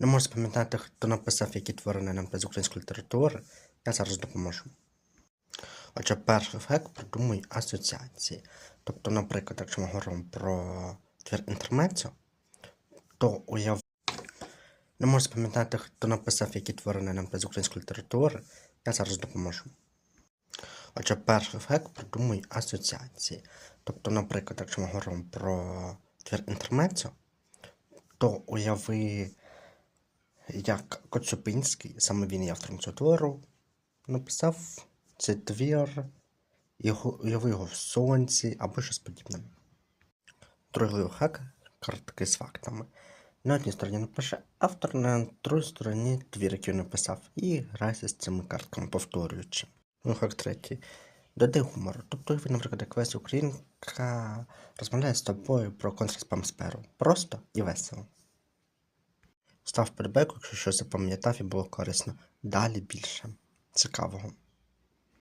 Не можу запам'ятати, хто написав, які твори на НМТ з української літератури. Я зараз допоможу. Отже, перший ефект придумує асоціації. Тобто, наприклад, якщо ми говоримо про твір інтермецьо, то уяв... Не можу запам'ятати, хто написав, які твори на НМТ з української літератури. Я зараз допоможу. Отже, перший ефект придумує асоціації. Тобто, наприклад, якщо ми говоримо про твір інтермецьо, то уяви, як Коцюбинський, саме він є автором цього твору, написав цей твір, його, його в сонці або щось подібне. Другий хак картки з фактами. На одній стороні напише автор, на другій стороні твір, який він написав, і грайся з цими картками, повторюючи. Ну, хак третій. Додай гумору. Тобто, ви, наприклад, як Українка розмовляє з тобою про контрспамсперу. Просто і весело. Став перебеку, якщо щось запам'ятав і було корисно. Далі більше цікавого.